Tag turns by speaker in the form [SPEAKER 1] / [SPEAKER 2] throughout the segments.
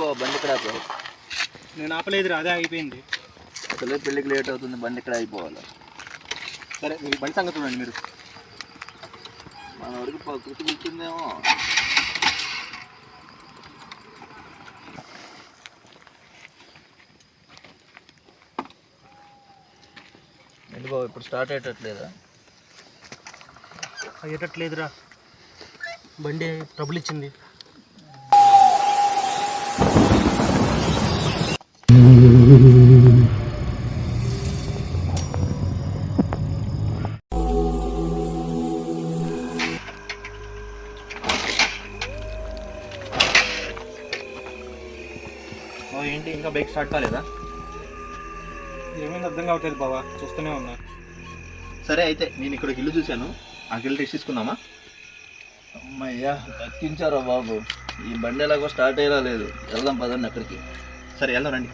[SPEAKER 1] బావ బండి ఇక్కడ.
[SPEAKER 2] నేను ఆపలేదు అదే అయిపోయింది
[SPEAKER 1] అసలే పెళ్ళికి లేట్ అవుతుంది బండి ఇక్కడ అయిపోవాలి
[SPEAKER 2] సరే మీ బండి సంగతి చూడండి మీరు.
[SPEAKER 1] మన వరకు ప్రకృతి కూర్చుందేమో ఏంటి బాబు ఇప్పుడు స్టార్ట్ అయ్యేటట్లేదా?
[SPEAKER 2] అయ్యేటట్లేదురా. బండి ట్రబుల్ ఇచ్చింది.
[SPEAKER 3] ఏంటి ఇంకా బైక్ స్టార్ట్ కాలేదా?
[SPEAKER 2] ఏమైంది అర్థం కావట్లేదు బావా చూస్తూనే ఉన్నా.
[SPEAKER 3] సరే అయితే నేను ఇక్కడ ఇల్లు చూశాను. ఆ టెస్ట్ తీసుకుందామా
[SPEAKER 1] అమ్మయ్యా దక్కించారా బాబు? ఈ బండి ఎలాగో స్టార్ట్ అయ్యేలా లేదు. వెళ్దాం పదండి అక్కడికి.
[SPEAKER 3] సరే వెళ్దాం రండి.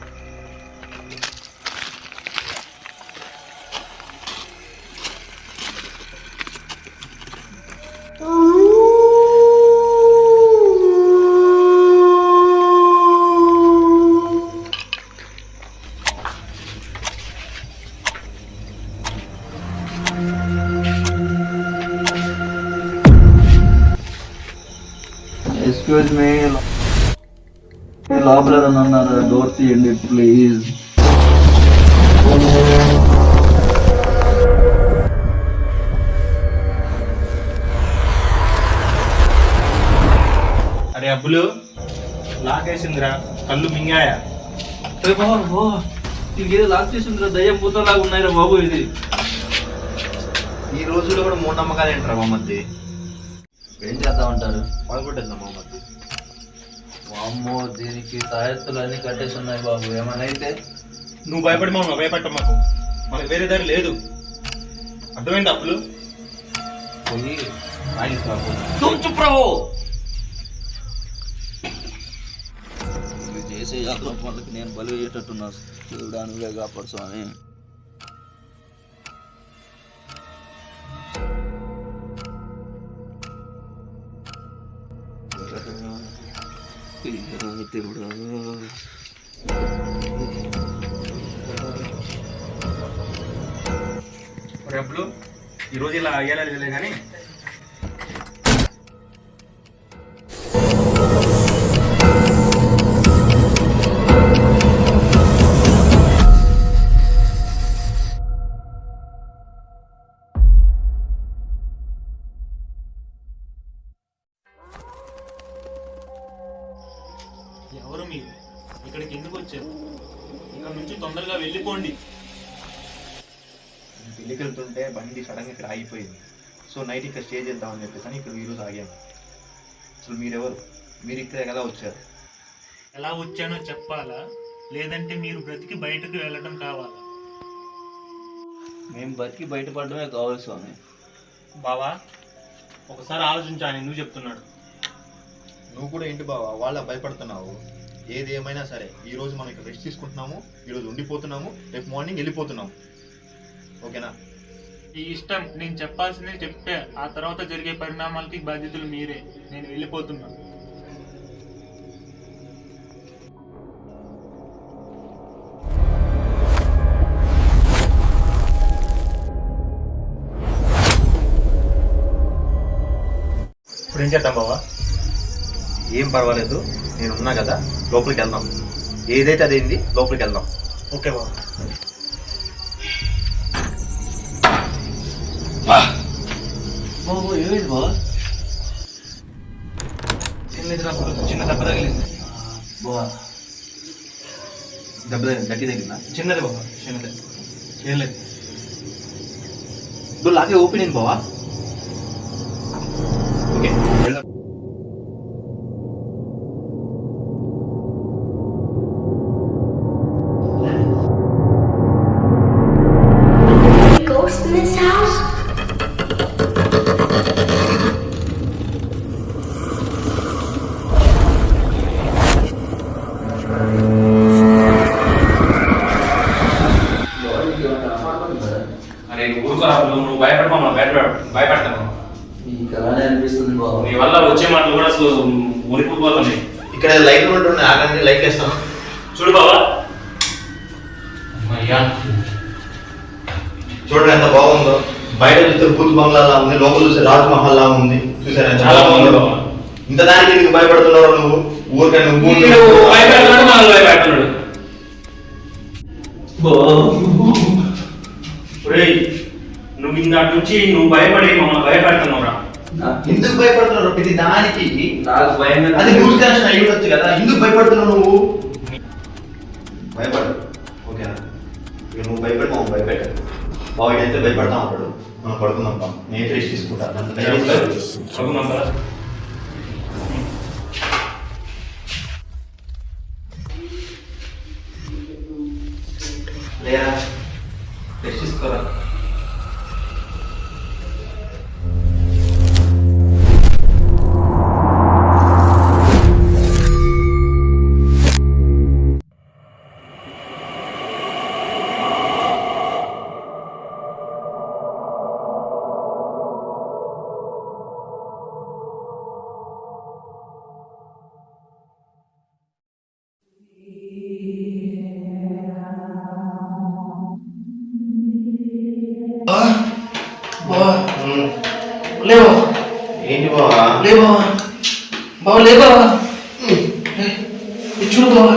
[SPEAKER 1] ఎక్స్క్యూజ్ మీ లోపల ఉన్నారు డోర్ తీయండి ప్లీజ్
[SPEAKER 2] అరే అబ్బులు లాగేసిందిరా కళ్ళు మింగాయా?
[SPEAKER 1] ఇది లాక్ చేసిందిరా దయ్యం పూతలాగా ఉన్నాయిరా బాబు ఇది.
[SPEAKER 3] ఈ రోజుల్లో కూడా మూఢనమ్మకాలు ఏంటారా మా మధ్య
[SPEAKER 1] ఏం చేద్దామంటారు?
[SPEAKER 3] పదకొట్టేద్దాం మా మధ్య
[SPEAKER 1] వామ్మో దీనికి తాయెత్తులు అన్ని కట్టేసి ఉన్నాయి బాబు. ఏమైనా అయితే
[SPEAKER 2] నువ్వు భయపడి మాకు భయపడ్డా మాకు. మనకు వేరే దారి లేదు. అర్థమైంది అప్పులు?
[SPEAKER 1] పోయి
[SPEAKER 3] ప్రభు
[SPEAKER 1] ఇవి చేసే యాత్ర పనులకి నేను బలి అయ్యేటట్టున్నా చూడడానికే కాపాడు స్వామి. దేవుడా
[SPEAKER 2] అరే అప్పులు ఇలా అయ్యేలా లేదు కానీ ఎవరు మీరు? ఇక్కడికి ఎందుకు వచ్చారు? ఇక్కడ నుంచి తొందరగా వెళ్ళిపోండి.
[SPEAKER 3] పెళ్ళికి వెళ్తుంటే బండి సడన్గా ఇక్కడ ఆగిపోయింది. సో నైట్ ఇక్కడ స్టే చేద్దామని చెప్పేసి అని ఇక్కడ ఈరోజు ఆగాము అసలు మీరెవరు? మీరు ఇక్కడ ఎలా వచ్చారు?
[SPEAKER 2] ఎలా వచ్చానో చెప్పాలా? లేదంటే మీరు బ్రతికి బయటకు వెళ్ళడం కావాలా?
[SPEAKER 1] మేము బతికి బయటపడడమే కావాలి స్వామి.
[SPEAKER 2] బావా ఒకసారి ఆలోచించాను ఎందుకు చెప్తున్నాడు.
[SPEAKER 3] నువ్వు కూడా ఏంటి బావా వాళ్ళ భయపడుతున్నావు? ఏది ఏమైనా సరే ఈ రోజు మనం ఇక్కడ రెస్ట్ తీసుకుంటున్నాము ఈ రోజు ఉండిపోతున్నాము రేపు మార్నింగ్ వెళ్ళిపోతున్నాము. ఓకేనా?
[SPEAKER 2] ఈ ఇష్టం నేను చెప్పాల్సిందే చెప్పే ఆ తర్వాత జరిగే పరిణామాలకి బాధ్యతలు మీరే. నేను వెళ్ళిపోతున్నా. ఇప్పుడు ఏం చేద్దాం బావా?
[SPEAKER 3] ఏం పర్వాలేదు నేను ఉన్నా కదా లోపలికి వెళ్దాం. ఏదైతే అదేంది లోపలికి వెళ్దాం.
[SPEAKER 2] ఓకే బావా
[SPEAKER 1] బాబు ఏమైంది బాబా?
[SPEAKER 2] లేదు నాకు చిన్న దెబ్బ తగిలింది.
[SPEAKER 1] బాబా
[SPEAKER 3] దెబ్బ తగిలింది, గట్టి తగిలిందా?
[SPEAKER 2] చిన్నది బాబా చిన్నది. ఏం లేదు.
[SPEAKER 3] లాగే ఓపెన్ అయింది బావా?
[SPEAKER 2] నీ వల్ల వచ్చే మాటలు కూడా అసలు మురికిపోతున్నాయి
[SPEAKER 3] ఇక ఇక్కడ లైట్ ఉంటుంది ఆగండి లైట్ వేస్తాను
[SPEAKER 2] చూడు బావా. అమ్మయ్యా
[SPEAKER 3] చూడండి ఎంత బాగుందో. బయట చూస్తే భూత్ బంగ్లాలా ఉంది లోపల చూస్తే రాజ్ మహల్ లా ఉంది. చూసారా?
[SPEAKER 2] చాలా బాగుంది.
[SPEAKER 3] ఇంత దానికి నీకు భయపడుతున్నావు నువ్వు? ఊరికే నువ్వు
[SPEAKER 2] భయపెడుతున్నాడు మనల్ని భయపెడుతున్నాడు.
[SPEAKER 4] ఒరేయ్ నువ్వు ఇందాటి నుంచి నువ్వు భయపడి మమ్మల్ని భయపెడుతున్నావురా
[SPEAKER 3] ఎందుకు భయపడుతున్నావు ప్రతి దానికి?
[SPEAKER 1] నాకు భయం
[SPEAKER 3] అది న్యూస్ కనెక్షన్ అయ్యి ఉండొచ్చు కదా. ఎందుకు భయపడుతున్నావు నువ్వు? భయపడు. ఓకేనా? నువ్వు భయపడి మాకు భయపెట్టాడు బాబు అయితే భయపడతా ఉంటాడు. మనం పడుకుందాం. నేను రెస్ట్ తీసుకుంటా.
[SPEAKER 5] లేవా?
[SPEAKER 3] ఏంటి బావా?
[SPEAKER 5] లేవా? బావ లేవా? చూడు బావా.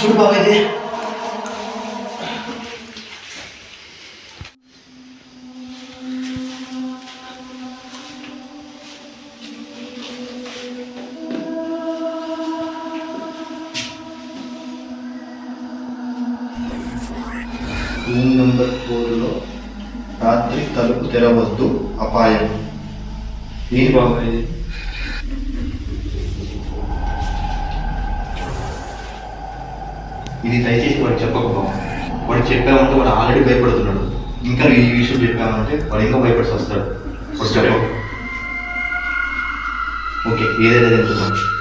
[SPEAKER 5] చూడు బావా ఇది.
[SPEAKER 3] రూమ్ నెంబర్ ఫోర్లో రాత్రి తలుపు తెరవద్దు అపాయం. ఏంటి బాబా ఇది? ఇది దయచేసి వాడికి చెప్పకు బాబా. వాడికి చెప్పామంటే వాడు ఆల్రెడీ భయపడుతున్నాడు. ఇంకా ఈ విషయం చెప్పామంటే వాడు ఇంకా భయపడి వస్తాడు. వాడు ఓకే ఏదైనా తెలుసుకుందాం.